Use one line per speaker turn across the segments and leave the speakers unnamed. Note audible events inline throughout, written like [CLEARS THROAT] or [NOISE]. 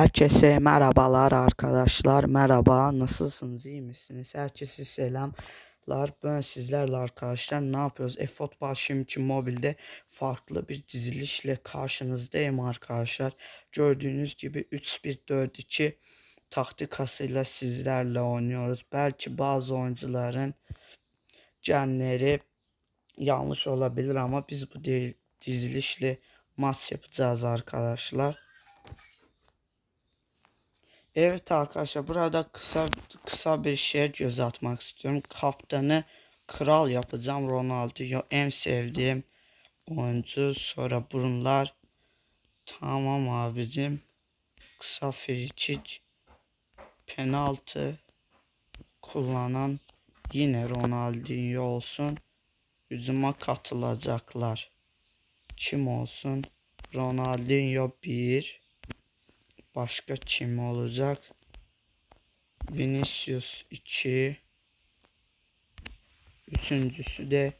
Herkese merhabalar arkadaşlar. Merhaba. Nasılsınız? iyi misiniz? Herkese selamlar. Ben sizlerle arkadaşlar ne yapıyoruz? eFootball Şimdiki mobilde farklı bir dizilişle karşınızdayım arkadaşlar. Gördüğünüz gibi 3-1-4-2 taktikasıyla sizlerle oynuyoruz. Belki bazı oyuncuların genleri yanlış olabilir ama biz bu dizilişle maç yapacağız arkadaşlar. Evet arkadaşlar burada kısa kısa bir şey göz atmak istiyorum. Kaptanı kral yapacağım. Ronaldo en sevdiğim oyuncu. Sonra burunlar. Tamam abicim. Kısa frikik. Penaltı kullanan yine Ronaldinho olsun. Yüzüme katılacaklar. Kim olsun? Ronaldinho 1 Başka kim olacak? Vinicius 2. Üçüncüsü de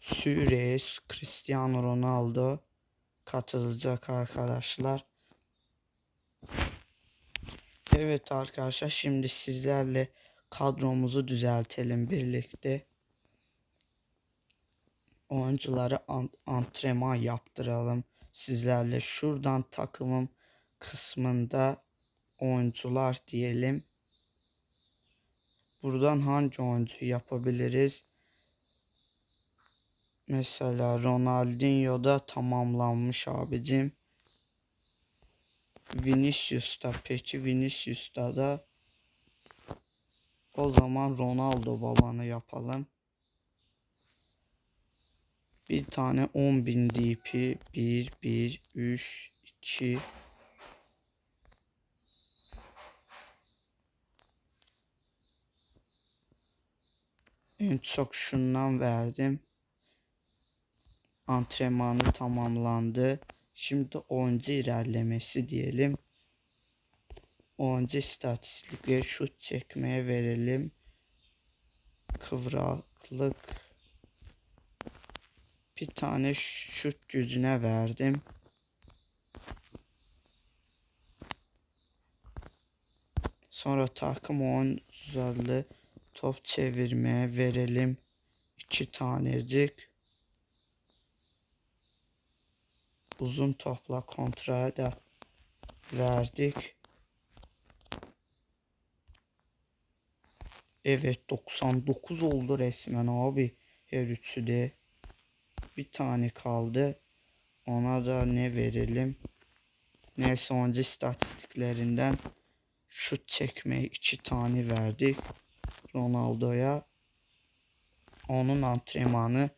Suarez, Cristiano Ronaldo katılacak arkadaşlar. Evet arkadaşlar şimdi sizlerle kadromuzu düzeltelim birlikte. Oyuncuları antrenman yaptıralım sizlerle. Şuradan takımım kısmında oyuncular diyelim. Buradan hangi oyuncu yapabiliriz? Mesela Ronaldinho da tamamlanmış abicim. Vinicius'ta peki Vinicius'ta da o zaman Ronaldo babanı yapalım. Bir tane 10.000 DP 1 1 3 2 En çok şundan verdim. Antrenmanı tamamlandı. Şimdi oyuncu ilerlemesi diyelim. Oyuncu istatistikleri şut çekmeye verelim. Kıvraklık. Bir tane şut gücüne verdim. Sonra takım oyuncularlı top çevirmeye verelim. iki tanecik. Uzun topla kontraya da verdik. Evet 99 oldu resmen abi. Her üçü de. Bir tane kaldı. Ona da ne verelim? Neyse önce istatistiklerinden şut çekmeyi iki tane verdik. Ronaldo'ya. Onun antrenmanı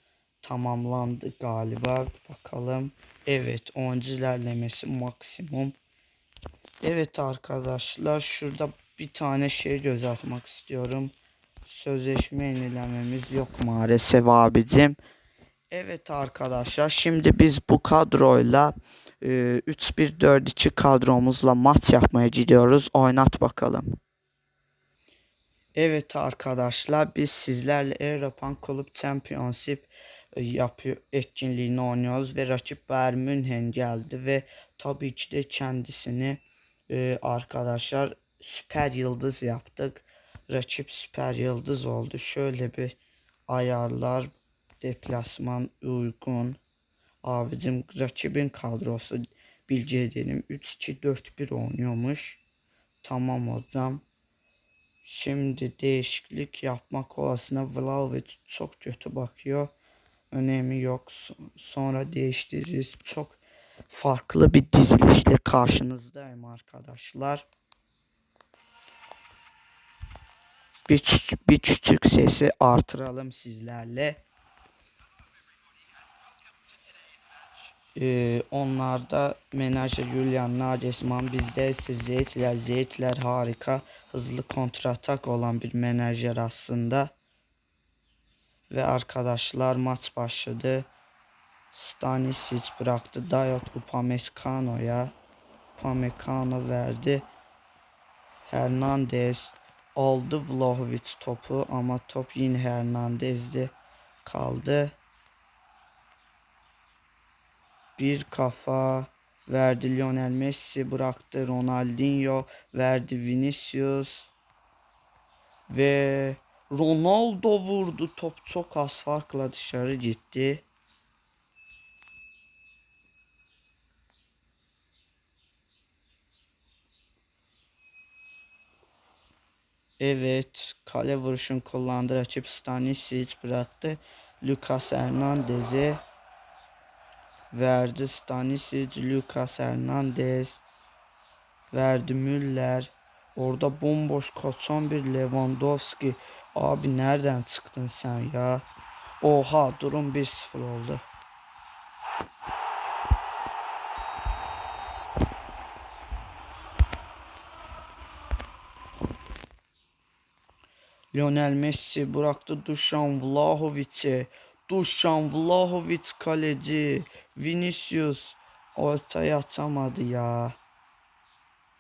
tamamlandı galiba. Bakalım. Evet oyuncu ilerlemesi maksimum. Evet arkadaşlar şurada bir tane şey göz atmak istiyorum. Sözleşme yenilememiz yok maalesef abicim. Evet arkadaşlar şimdi biz bu kadroyla e, 3-1-4-2 kadromuzla maç yapmaya gidiyoruz. Oynat bakalım. Evet arkadaşlar biz sizlerle European Club Championship e, yapıyor etkinliğini oynuyoruz ve rakip Bayern Münhen geldi ve tabii ki de kendisini e, arkadaşlar süper yıldız yaptık. Rakip süper yıldız oldu. Şöyle bir ayarlar deplasman uygun. Abicim rakibin kadrosu bilgi edelim 3-2-4-1 oynuyormuş. Tamam hocam. Şimdi değişiklik yapmak olasına Vlahovic çok kötü bakıyor. Önemi yok. Sonra değiştiririz. Çok farklı bir dizilişle karşınızdayım arkadaşlar. Bir, bir küçük sesi artıralım sizlerle. Ee, onlarda menajer Julian Nagelsmann bizde ise Zeytler Zeytler harika hızlı kontratak olan bir menajer aslında. Ve arkadaşlar maç başladı. Stanisic bıraktı. Dayot Upamecano'ya. Upamecano verdi. Hernandez aldı Vlahovic topu ama top yine Hernandez'de kaldı. Bir kafa Verdi Lionel Messi bıraktı Ronaldinho. Verdi Vinicius. Ve Ronaldo vurdu. Top çok az farkla dışarı gitti. Evet, kale vuruşun kullandı. Rakip Stanisic bıraktı. Lucas Hernandez'e verdi. Stanisic, Lucas Hernandez verdi Müller. Orada bomboş kaçan bir Lewandowski. Abi nereden çıktın sen ya? Oha durum 1-0 oldu. Lionel Messi bıraktı Dušan Vlahovic'e. Dušan Vlahovic kaleci. Vinicius ortaya atamadı ya.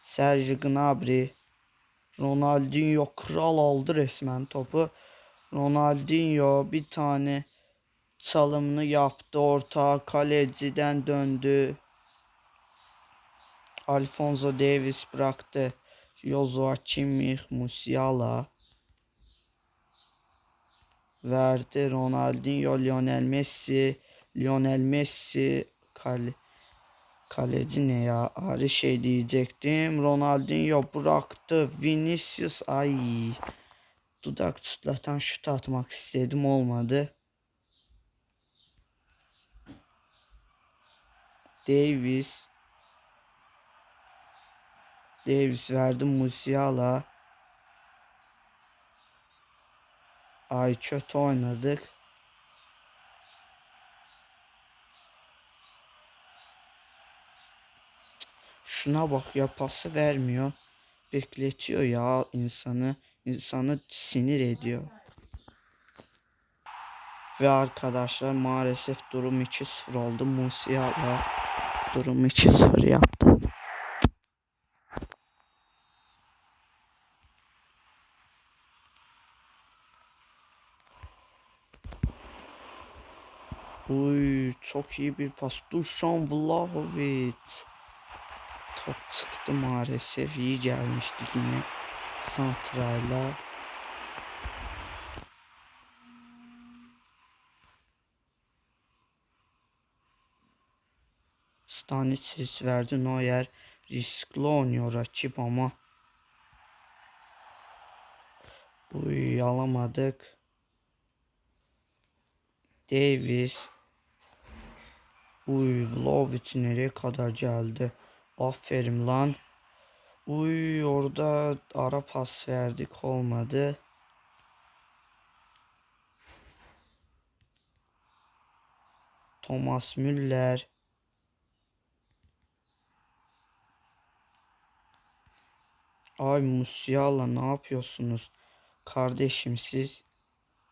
Sergi Gnabry. Ronaldinho kral aldı resmen topu. Ronaldinho bir tane çalımını yaptı. Orta kaleciden döndü. Alfonso Davis bıraktı. Joshua Kimmich, Musiala verdi. Ronaldinho, Lionel Messi, Lionel Messi kale kaleci ne ya? Ağrı şey diyecektim. Ronaldinho bıraktı. Vinicius ay dudak çıtlatan şut atmak istedim olmadı. Davis Davis verdi Musiala. Ay kötü oynadık. Şuna bak ya pası vermiyor. Bekletiyor ya insanı. İnsanı sinir ediyor. Ve arkadaşlar maalesef durum 2-0 oldu. Musiala durum 2-0 yaptı. Uy çok iyi bir pas. Dušan Vlahovic. Top çıktı maalesef. İyi gelmişti yine. Santrayla. Stanisic verdi. Neuer riskli oynuyor rakip ama. Uy alamadık. Davis. Uy Vlahovic nereye kadar geldi? Aferin lan. Uy orada ara pas verdik olmadı. Thomas Müller. Ay Musiala ne yapıyorsunuz? Kardeşim siz.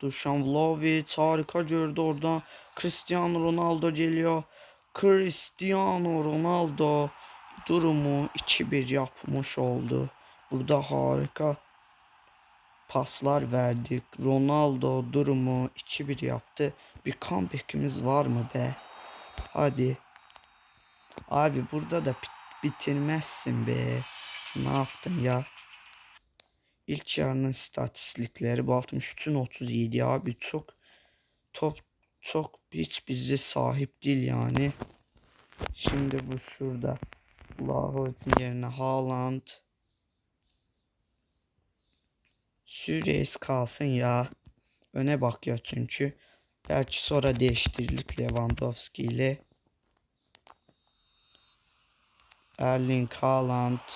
Dušan Vlahovic harika gördü oradan. Cristiano Ronaldo geliyor. Cristiano Ronaldo durumu 2-1 yapmış oldu. Burada harika paslar verdik. Ronaldo durumu 2-1 yaptı. Bir comeback'imiz var mı be? Hadi. Abi burada da bitirmezsin be. Ne yaptın ya? İlk yarının istatistikleri bu 63'ün 37 abi çok top çok hiç bize sahip değil yani. Şimdi bu şurada. Lahout'un yerine Haaland. Süreyiz kalsın ya. Öne bak ya çünkü. Belki sonra değiştirdik Lewandowski ile. Erling Haaland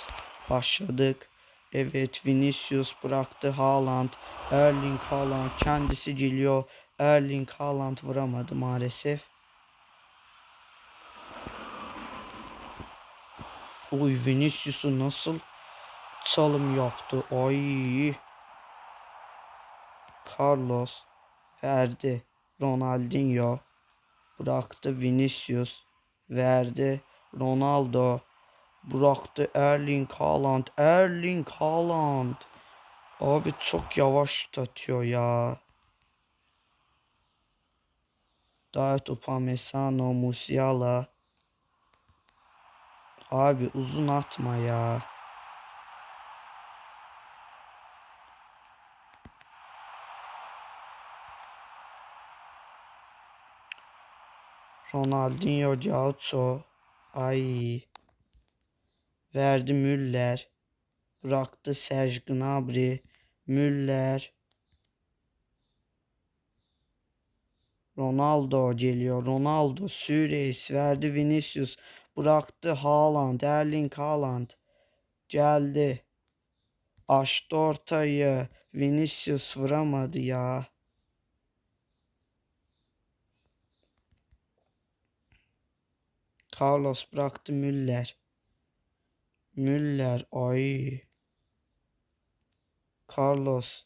başladık. Evet Vinicius bıraktı Haaland. Erling Haaland kendisi geliyor. Erling Haaland vuramadı maalesef. Oy Vinicius'u nasıl çalım yaptı. Ay. Carlos verdi. Ronaldinho bıraktı Vinicius verdi. Ronaldo bıraktı Erling Haaland. Erling Haaland. Abi çok yavaş atıyor ya. Dayot Upamecano, Musiala. Abi uzun atma ya. Ronaldinho Gaucho. Ay. Verdi Müller. Bıraktı Serge Gnabry. Müller. Ronaldo geliyor. Ronaldo Süreys verdi Vinicius. Bıraktı Haaland. Erling Haaland. Geldi. Açtı ortayı. Vinicius vuramadı ya. Carlos bıraktı Müller. Müller ay. Carlos.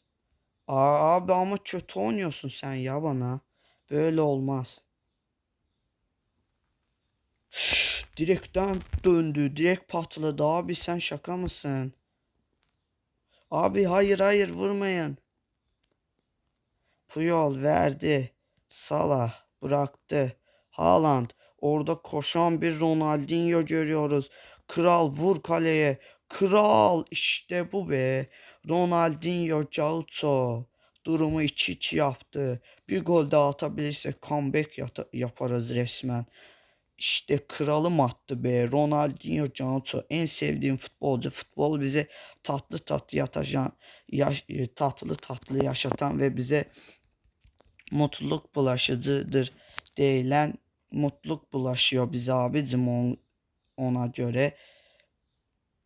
Aa, abi ama kötü oynuyorsun sen ya bana. Böyle olmaz. Şşş, direkten döndü. Direkt patladı. Abi sen şaka mısın? Abi hayır hayır vurmayın. Puyol verdi. Salah bıraktı. Haaland. Orada koşan bir Ronaldinho görüyoruz. Kral vur kaleye. Kral işte bu be. Ronaldinho Gaucho. Durumu 2-2 yaptı. Bir gol daha atabilirsek comeback yaparız resmen. İşte kralım attı be. Ronaldinho Gaucho en sevdiğim futbolcu. Futbol bize tatlı tatlı yataşan, yaş, e, tatlı tatlı yaşatan ve bize mutluluk bulaşıcıdır değilen mutluluk bulaşıyor bize abicim on, ona göre.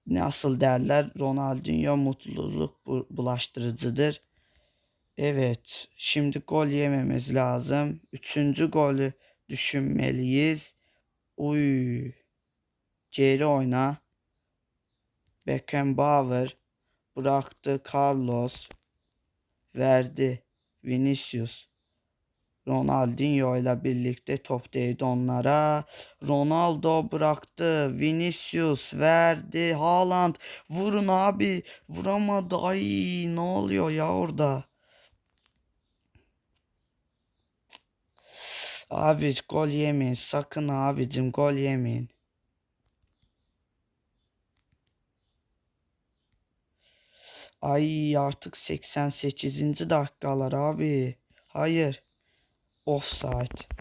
Nasıl derler Ronaldinho mutluluk bu- bulaştırıcıdır. Evet şimdi gol yememiz lazım. Üçüncü golü düşünmeliyiz. Uy. Geri oyna. Beckenbauer bıraktı Carlos verdi Vinicius Ronaldinho ile birlikte top değdi onlara. Ronaldo bıraktı. Vinicius verdi. Haaland vurun abi. Vuramadı. Ay ne oluyor ya orada? Abi gol yemeyin. Sakın abicim gol yemeyin. Ay artık 88. dakikalar abi. Hayır. Offside.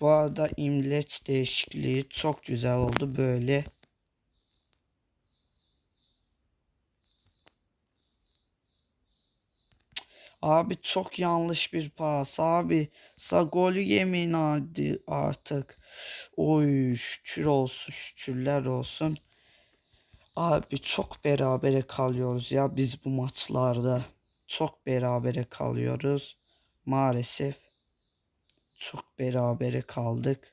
Bu arada imleç değişikliği çok güzel oldu böyle. Abi çok yanlış bir pas abi. Sa golü yemin hadi artık. Oy şükür olsun şükürler olsun. Abi çok berabere kalıyoruz ya biz bu maçlarda. Çok berabere kalıyoruz. Maalesef çok berabere kaldık.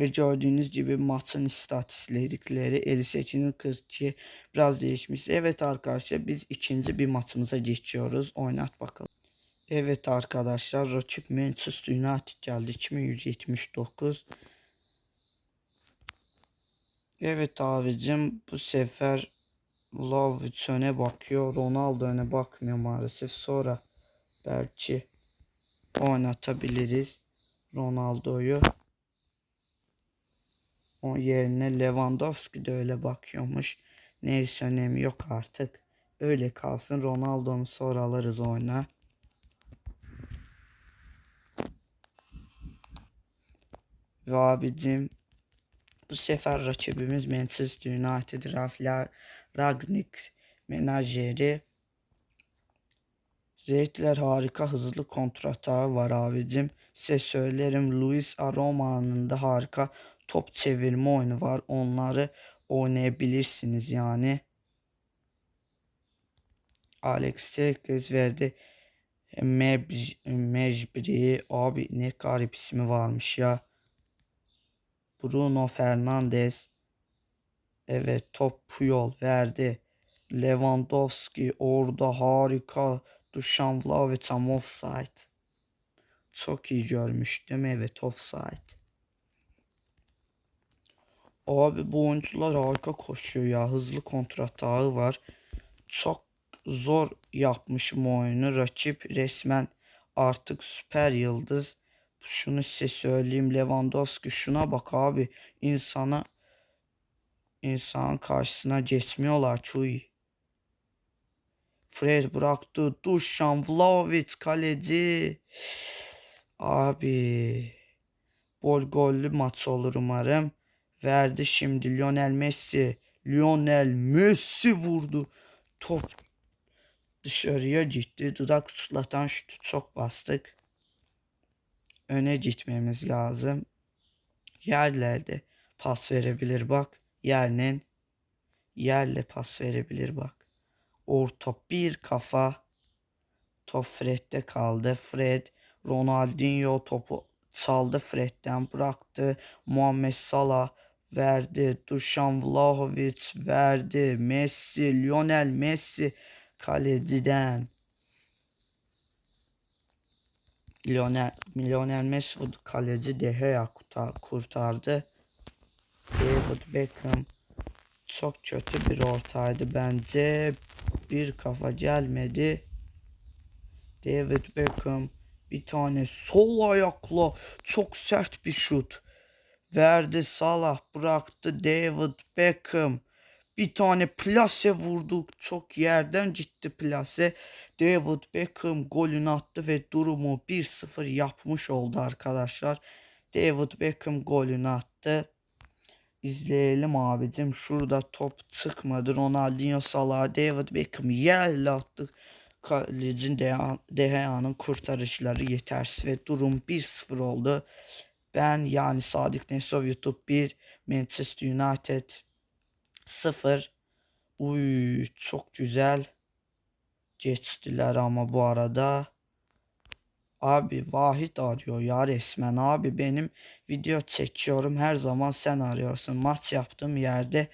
Ve gördüğünüz gibi maçın istatistikleri 58'in 42 biraz değişmiş. Evet arkadaşlar biz ikinci bir maçımıza geçiyoruz. Oynat bakalım. Evet arkadaşlar rakip Manchester United geldi 2179. Evet abicim bu sefer Vlahovic öne bakıyor. Ronaldo öne bakmıyor maalesef. Sonra belki oynatabiliriz Ronaldo'yu. O yerine Lewandowski de öyle bakıyormuş. Neyse önemi yok artık. Öyle kalsın. Ronaldo'nu sonra alırız oyuna. Ve abicim bu sefer rakibimiz Manchester United Ralf Ragnik menajeri. Zeytler harika hızlı kontratağı var abicim. Size söylerim Luis Aroma'nın da harika top çevirme oyunu var. Onları oynayabilirsiniz yani. Alex Telles verdi. Mecbri abi ne garip ismi varmış ya. Bruno Fernandes. Evet top Puyol verdi. Lewandowski orada harika. Dušan Vlahovic offside. Çok iyi görmüştüm. Evet offside. Abi bu oyuncular harika koşuyor ya. Hızlı kontratağı var. Çok zor yapmışım oyunu. Rakip resmen artık süper yıldız. şunu size söyleyeyim Lewandowski şuna bak abi insana insanın karşısına geçmiyorlar çuy. Fred bıraktı. Dušan Vlahovic kaleci. Abi. Bol gollü maç olur umarım. Verdi şimdi Lionel Messi. Lionel Messi vurdu. Top dışarıya gitti. Dudak tutlatan şutu çok bastık. Öne gitmemiz lazım. Yerlerde pas verebilir bak. Yerinin yerle pas verebilir bak. Orta bir kafa. Top Fred'de kaldı. Fred Ronaldinho topu çaldı Fred'den bıraktı. Muhammed Salah verdi. Dušan Vlahovic verdi. Messi, Lionel Messi kaleciden. Lionel, Lionel Messi kaleci De Gea kurta- kurtardı. David Beckham çok kötü bir ortaydı bence. Bir kafa gelmedi. David Beckham bir tane sol ayakla çok sert bir şut. Verdi Salah bıraktı David Beckham. Bir tane plase vurdu. Çok yerden gitti plase. David Beckham golünü attı ve durumu 1-0 yapmış oldu arkadaşlar. David Beckham golünü attı. İzleyelim abicim. Şurada top çıkmadı. Ronaldinho Salah David Beckham yerle attı. Kalecin De Gea'nın kurtarışları yetersiz ve durum 1-0 oldu. Ben yani Sadık Nesov YouTube 1 Manchester United 0 Uy çok güzel geçtiler ama bu arada. Abi Vahit arıyor ya resmen. Abi benim video çekiyorum. Her zaman sen arıyorsun. Maç yaptığım yerde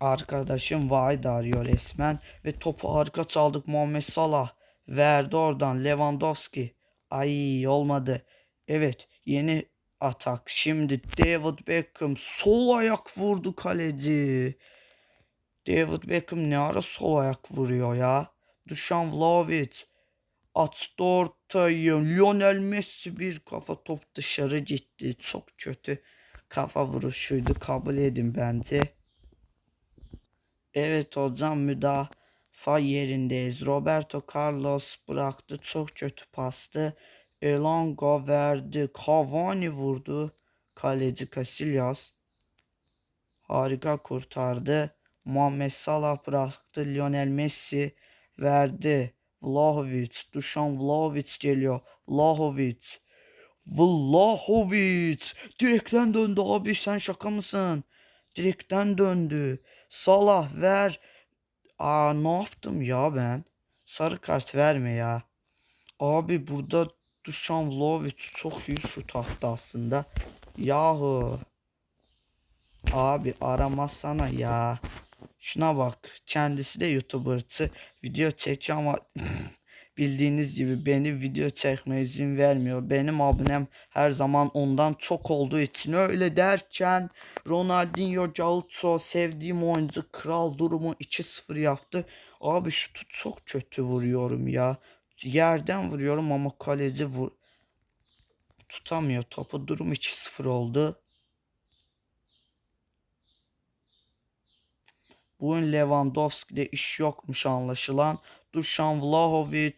arkadaşım Vahit arıyor resmen. Ve topu arka çaldık. Muhammed Salah verdi oradan. Lewandowski. Ay olmadı evet yeni atak şimdi David Beckham sol ayak vurdu kaleci David Beckham ne ara sol ayak vuruyor ya Dušan Vlahovic Attı ortayı. Lionel Messi bir kafa top dışarı gitti. Çok kötü kafa vuruşuydu. Kabul edin bence. Evet hocam müdafaa yerindeyiz. Roberto Carlos bıraktı. Çok kötü pastı. Elanga verdi. Cavani vurdu. Kaleci Casillas. Harika kurtardı. Muhammed Salah bıraktı. Lionel Messi verdi. Vlahovic. Dušan Vlahovic geliyor. Vlahovic. Vlahovic. Direkten döndü abi sen şaka mısın? Direkten döndü. Salah ver. Aa ne yaptım ya ben? Sarı kart verme ya. Abi burada Dušan Vlahovic çok iyi şut attı aslında. Yahu. Abi aramazsana ya. Şuna bak. Kendisi de YouTuber'çı. Video çekiyor ama [CLEARS THROAT] bildiğiniz gibi beni video çekmeye izin vermiyor. Benim abonem her zaman ondan çok olduğu için öyle derken Ronaldinho Gaucho sevdiğim oyuncu kral durumu 2-0 yaptı. Abi şutu çok kötü vuruyorum ya. Yerden vuruyorum ama kaleci vur tutamıyor topu. Durum 2-0 oldu. Bugün Lewandowski'de iş yokmuş anlaşılan. Dušan Vlahovic.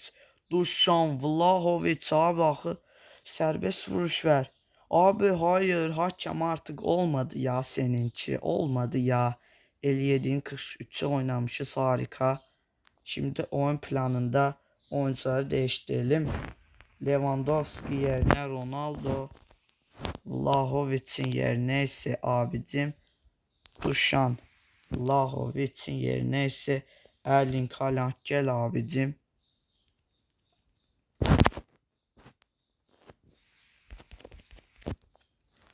Dušan Vlahovic abi ahı. Serbest vuruş ver. Abi hayır hakem artık olmadı ya seninki. Olmadı ya. 57'in 43'e oynamışız harika. Şimdi oyun planında oyuncuları değiştirelim. Lewandowski yerine Ronaldo. Vlahovic'in yerine ise abicim Dušan Vlahovic'in yerine ise Erling Haaland gel abicim.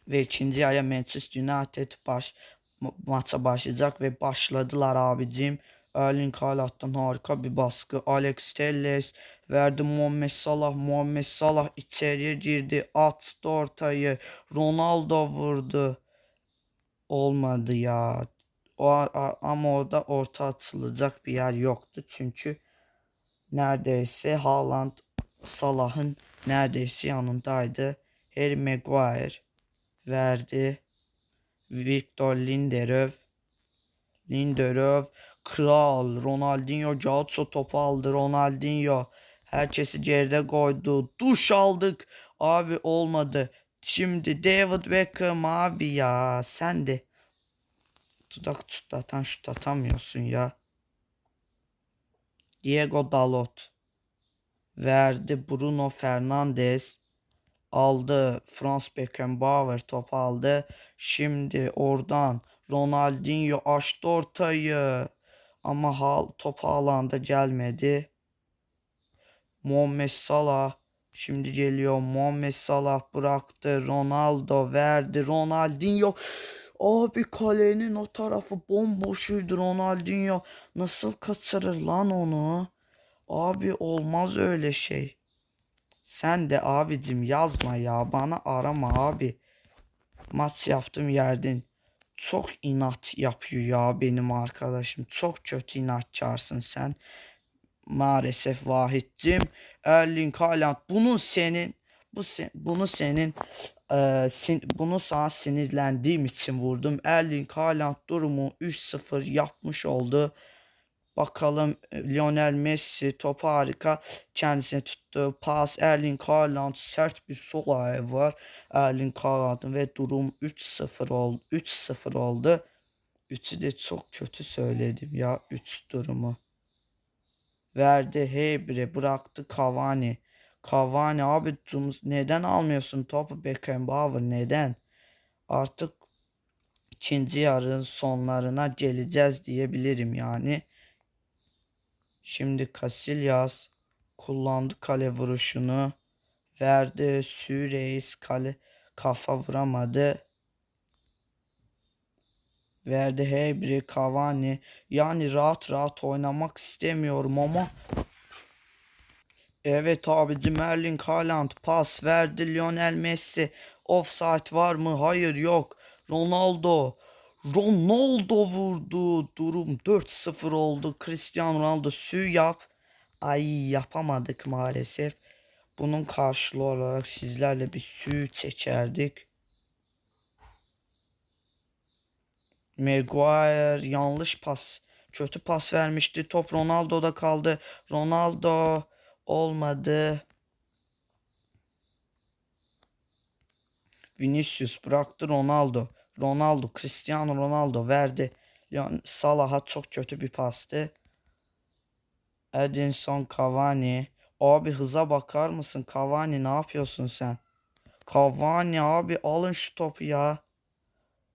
Ve ikinci yarıya Manchester United baş, ma- maça başlayacak ve başladılar abicim. Erling Haaland'dan harika bir baskı. Alex Telles verdi Muhammed Salah. Muhammed Salah içeriye girdi. Attı ortayı. Ronaldo vurdu. Olmadı ya. O, ama orada orta atılacak bir yer yoktu. Çünkü neredeyse Haaland Salah'ın neredeyse yanındaydı. Harry Maguire verdi. Victor Lindelöf. Lindelöf kral. Ronaldinho Cautso topu aldı. Ronaldinho herkesi geride koydu. Duş aldık. Abi olmadı. Şimdi David Beckham abi ya sen de dudak tutlatan şut atamıyorsun ya. Diego Dalot verdi Bruno Fernandes aldı Franz Beckenbauer topu aldı. Şimdi oradan Ronaldinho açtı ortayı ama hal topu alanda gelmedi. Muhammed Salah şimdi geliyor. Muhammed Salah bıraktı. Ronaldo verdi. Ronaldinho Abi kalenin o tarafı bomboşuydu Ronaldinho. Nasıl kaçırır lan onu? Abi olmaz öyle şey. Sen de abicim yazma ya. Bana arama abi. Maç yaptım yerden. Çok inat yapıyor ya benim arkadaşım. Çok kötü inatçarsın sen. Maalesef Vahit'cim. Erling Haaland bunu senin bu sen, bunu senin e, sin, bunu sana sinirlendiğim için vurdum. Erling Haaland durumu 3-0 yapmış oldu. Bakalım e, Lionel Messi topu harika kendisine tuttu. Pas Erling Haaland sert bir sol ayağı var. Erling Haaland'ın ve durum 3-0 oldu. 3-0 oldu. 3'ü de çok kötü söyledim ya 3 durumu. Verdi Hebre bıraktı Cavani. Cavani abi neden almıyorsun topu Beckenbauer neden? Artık ikinci yarının sonlarına geleceğiz diyebilirim yani. Şimdi Casillas kullandı kale vuruşunu. Verdi Süreyiz kale kafa vuramadı. Verdi Hebri Cavani. Yani rahat rahat oynamak istemiyorum ama Evet abicim Erling Haaland pas verdi Lionel Messi. Offside var mı? Hayır yok. Ronaldo. Ronaldo vurdu. Durum 4-0 oldu. Cristiano Ronaldo sü yap. Ay yapamadık maalesef. Bunun karşılığı olarak sizlerle bir sü çekerdik. Maguire yanlış pas. Kötü pas vermişti. Top Ronaldo'da kaldı. Ronaldo olmadı. Vinicius bıraktı Ronaldo. Ronaldo, Cristiano Ronaldo verdi. Yani Salah'a çok kötü bir pastı. Edinson Cavani. Abi hıza bakar mısın? Cavani ne yapıyorsun sen? Cavani abi alın şu topu ya.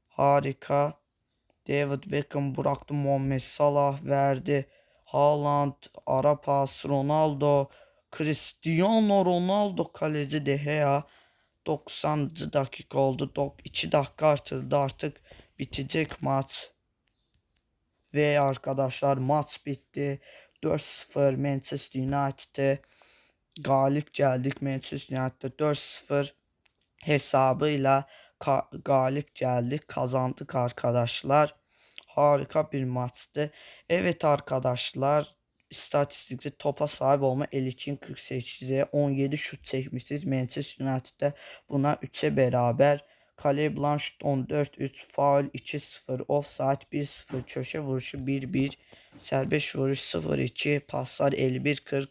Harika. David Beckham bıraktı Muhammed Salah verdi. Haaland, ara pas, Ronaldo, Cristiano Ronaldo kaleci De Gea. 90. dakika oldu. 2 dakika artırdı artık bitecek maç. Ve arkadaşlar maç bitti. 4-0 Manchester United'e galip geldik. Manchester United 4-0 hesabıyla galip geldik. Kazandık arkadaşlar. Harika bir maçtı. Evet arkadaşlar istatistikte topa sahip olma el için 48'e 17 şut çekmişiz. Manchester United'de buna 3'e beraber. Kale Blanchett 14-3, faul 2-0, offside 1-0, köşe vuruşu 1-1, serbest vuruş 0-2, paslar 51-40,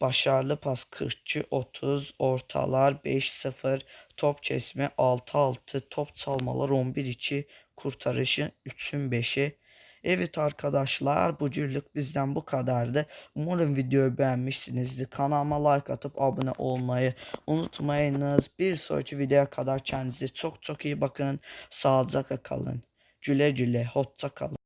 başarılı pas 42-30, ortalar 5-0, top kesme 6-6, top çalmalar 11-2, kurtarışı 3'ün 5'i. Evet arkadaşlar bu cürlük bizden bu kadardı. Umarım videoyu beğenmişsinizdir. Kanalıma like atıp abone olmayı unutmayınız. Bir sonraki videoya kadar kendinize çok çok iyi bakın. Sağlıcakla kalın. Güle güle. Hoşça kalın.